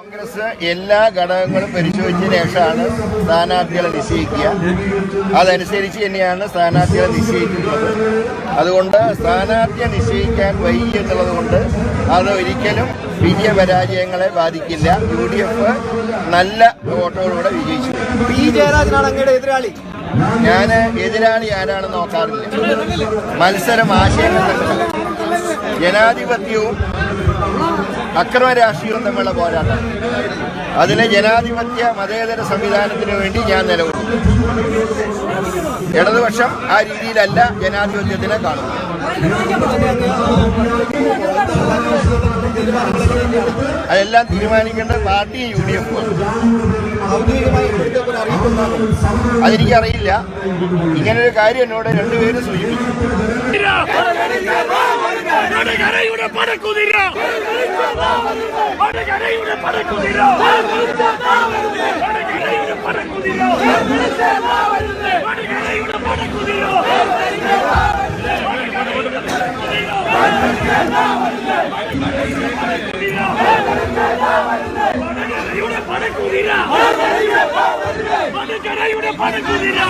കോൺഗ്രസ് എല്ലാ ഘടകങ്ങളും പരിശോധിച്ചതിന് ശേഷമാണ് സ്ഥാനാർത്ഥികളെ നിശ്ചയിക്കുക. അതനുസരിച്ച് തന്നെയാണ് സ്ഥാനാർത്ഥികളെ നിശ്ചയിക്കുന്നത്. അതുകൊണ്ട് സ്ഥാനാർത്ഥിയെ നിശ്ചയിക്കാൻ വൈകി എന്നുള്ളത് കൊണ്ട് അത് ഒരിക്കലും വിജയപരാജയങ്ങളെ ബാധിക്കില്ല. യു ഡി എഫ് നല്ല വോട്ടോടുകൂടെ വിജയിച്ചു. പി ജയരാജനാണ് അങ്ങയുടെ എതിരാളി. ഞാൻ എതിരാളി ആരാണെന്ന് നോക്കാറില്ല. മത്സരം ആശയങ്ങൾ ജനാധിപത്യവും അക്രമ രാഷ്ട്രീയവും തമ്മിലുള്ള പോരാട്ടം. അതിലെ ജനാധിപത്യ മതേതര സംവിധാനത്തിന് വേണ്ടി ഞാൻ നിലകൊള്ളും. ഇടതുപക്ഷം ആ രീതിയിലല്ല ജനാധിപത്യത്തിനെ കാണുന്നത്. അതെല്ലാം തീരുമാനിക്കേണ്ട പാർട്ടി യു ഡി എഫ് അതെനിക്കറിയില്ല. ഇങ്ങനൊരു കാര്യം എന്നോട് രണ്ടുപേരും സൂചിപ്പിച്ചു. அடைகரையுட படக்குதிரா அடைகரையுட படக்குதிரா அடைகரையுட படக்குதிரா அடைகரையுட படக்குதிரா படக்குதிரா படக்குதிரா